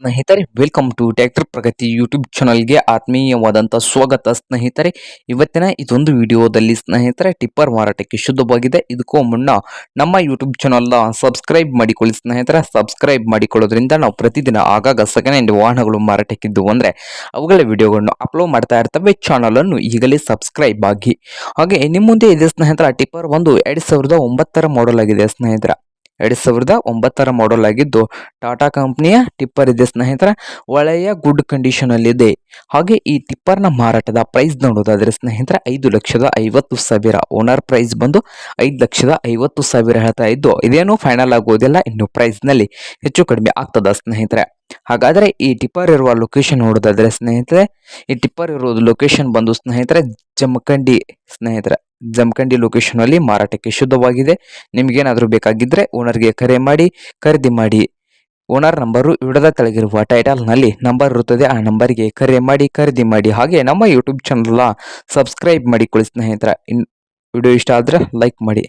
ಸ್ನೇಹಿತರೆ welcome to tractor Pragati YouTube ಚಾನಲ್ಗೆ ಆತ್ಮೀಯವಾದಂಥ ಸ್ವಾಗತ ಸ್ನೇಹಿತರೆ. ಇವತ್ತಿನ ಇದೊಂದು ವಿಡಿಯೋದಲ್ಲಿ ಸ್ನೇಹಿತರೆ, ಟಿಪ್ಪರ್ ಮಾರಾಟಕ್ಕೆ ಶುದ್ಧವಾಗಿದೆ. ಇದಕ್ಕೂ ಮುನ್ನ ನಮ್ಮ ಯೂಟ್ಯೂಬ್ ಚಾನಲ್ನ ಸಬ್ಸ್ಕ್ರೈಬ್ ಮಾಡಿಕೊಳ್ಳಿ ಸ್ನೇಹಿತರೆ. ಸಬ್ಸ್ಕ್ರೈಬ್ ಮಾಡಿಕೊಳ್ಳೋದ್ರಿಂದ ನಾವು ಪ್ರತಿದಿನ ಆಗಾಗ ಸೆಕೆಂಡ್ ಹ್ಯಾಂಡ್ ವಾಹನಗಳು ಮಾರಾಟಕ್ಕಿದ್ದು ಅಂದರೆ, ಅವುಗಳ ವಿಡಿಯೋಗಳನ್ನು ಅಪ್ಲೋಡ್ ಮಾಡ್ತಾ ಇರ್ತವೆ. ಚಾನಲನ್ನು ಈಗಲೇ ಸಬ್ಸ್ಕ್ರೈಬ್ ಆಗಿ. ಹಾಗೆ ನಿಮ್ಮ ಮುಂದೆ ಇದೆ ಸ್ನೇಹಿತರ, ಟಿಪ್ಪರ್ ಒಂದು ಎರಡು ಸಾವಿರದ ಒಂಬತ್ತರ ಮಾಡಲ್ ಆಗಿದೆ ಸ್ನೇಹಿತರ. ಎರಡು ಸಾವಿರದ ಒಂಬತ್ತರ ಮಾಡಲ್ ಆಗಿದ್ದು ಟಾಟಾ ಕಂಪ್ನಿಯ ಟಿಪ್ಪರ್ ಇದೆ ಸ್ನೇಹಿತರ. ಒಳ್ಳೆಯ ಗುಡ್ ಕಂಡೀಷನ್ ಇದೆ. ಹಾಗೆ ಈ ಟಿಪ್ಪರ್ನ ಮಾರಾಟದ ಪ್ರೈಸ್ ನೋಡೋದಾದ್ರೆ ಸ್ನೇಹಿತರ, ಐದು ಲಕ್ಷದ ಐವತ್ತು ಸಾವಿರ. ಓನರ್ ಪ್ರೈಸ್ ಬಂದು ಐದು ಲಕ್ಷದ ಐವತ್ತು ಸಾವಿರ ಹೇಳ್ತಾ ಇದ್ದು, ಇದೇನು ಫೈನಲ್ ಆಗೋದಿಲ್ಲ, ಇನ್ನು ಪ್ರೈಸ್ನಲ್ಲಿ ಹೆಚ್ಚು ಕಡಿಮೆ ಆಗ್ತದ ಸ್ನೇಹಿತರೆ. ಹಾಗಾದ್ರೆ ಈ ಟಿಪ್ಪರ್ ಇರುವ ಲೊಕೇಶನ್ ನೋಡೋದಾದ್ರೆ ಸ್ನೇಹಿತರೆ, ಈ ಟಿಪ್ಪರ್ ಇರುವ ಲೊಕೇಶನ್ ಬಂದು ಸ್ನೇಹಿತರೆ, ಜಮಖಂಡಿ ಸ್ನೇಹಿತರೆ. ಜಮಖಂಡಿ ಲೊಕೇಶನ್ ಅಲ್ಲಿ ಮಾರಾಟಕ್ಕೆ ಶುದ್ಧವಾಗಿದೆ. ನಿಮಗೇನಾದರೂ ಬೇಕಾಗಿದ್ರೆ ಓನರ್ಗೆ ಕರೆ ಮಾಡಿ, ಖರೀದಿ ಮಾಡಿ. ಓನರ್ ನಂಬರು ವಿಡದ ಕೆಳಗಿರುವ ಟೈಟಲ್ನಲ್ಲಿ ನಂಬರ್ ಇರುತ್ತದೆ. ಆ ನಂಬರ್ಗೆ ಕರೆ ಮಾಡಿ, ಖರೀದಿ ಮಾಡಿ. ಹಾಗೆ ನಮ್ಮ ಯೂಟ್ಯೂಬ್ ಚಾನಲ್ನ ಸಬ್ಸ್ಕ್ರೈಬ್ ಮಾಡಿಕೊಳ್ಳಿ ಸ್ನೇಹಿತರ. ಇನ್ ವಿಡಿಯೋ ಇಷ್ಟ ಆದರೆ ಲೈಕ್ ಮಾಡಿ.